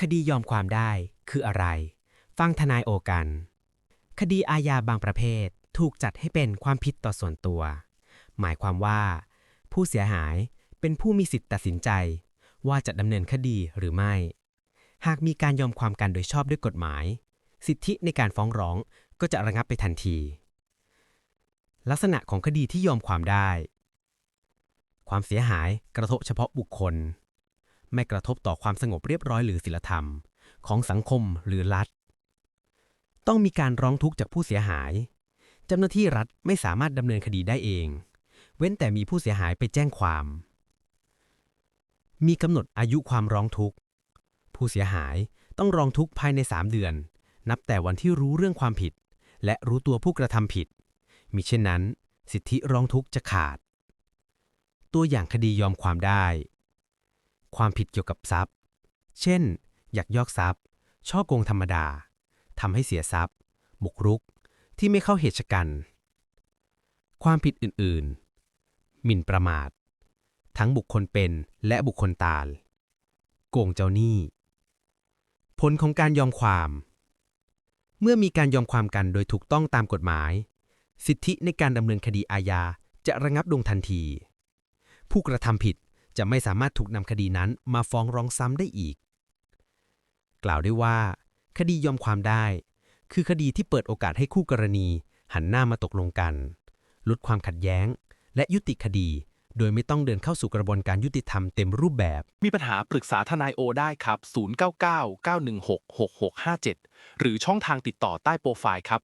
คดียอมความได้คืออะไร ฟังทนายโอกัน คดีอาญาบางประเภทถูกจัดให้เป็นความผิดต่อส่วนตัว หมายความว่า ผู้เสียหายเป็นผู้มีสิทธิ์ตัดสินใจ ว่าจะดำเนินคดีหรือไม่ หากมีการยอมความกันโดยชอบด้วยกฎหมาย สิทธิในการฟ้องร้องก็จะระงับไปทันที ลักษณะของคดีที่ยอมความได้ ความเสียหายกระทบเฉพาะบุคคล ไม่กระทบต่อความสงบเรียบร้อยหรือศีลธรรม ของสังคมหรือรัฐ ต้องมีการร้องทุกข์จากผู้เสียหาย เจ้าหน้าที่รัฐไม่สามารถดำเนินคดีได้เอง เว้นแต่มีผู้เสียหายไปแจ้งความ มีกำหนดอายุความร้องทุกข์ ผู้เสียหายต้องร้องทุกข์ภายใน 3 เดือน นับแต่วันที่รู้เรื่องความผิด และรู้ตัวผู้กระทำผิด มิเช่นนั้น สิทธิร้องทุกข์จะขาด ตัวอย่างคดียอมความได้ ความผิดเกี่ยวกับทรัพย์ เช่น อยักยอกทรัพย์ ช่อโกงธรรมดา ทำให้เสียทรัพย์ บุกรุก ที่ไม่เข้าเหตุชะกัน ความผิดอื่นๆ หมิ่นประมาท ทั้งบุคคลเป็นและบุคคลตายโกงเจ้าหนี้ ผลของการยอมความ เมื่อมีการยอมความกันโดยถูกต้องตามกฎหมาย สิทธิในการดำเนินคดีอาญาจะระงับลงทันที ผู้กระทำผิด จะไม่สามารถถูกนำคดีนั้นมาฟ้องร้องซ้ำได้อีก กล่าวได้ว่า คดียอมความได้ คือคดีที่เปิดโอกาสให้คู่กรณี หันหน้ามาตกลงกัน ลดความขัดแย้ง และยุติคดี โดยไม่ต้องเดินเข้าสู่กระบวนการยุติธรรมเต็มรูปแบบ มีปัญหาปรึกษาทนายโอได้ครับ 099 916 6657 หรือช่องทางติดต่อใต้โปรไฟล์ครับ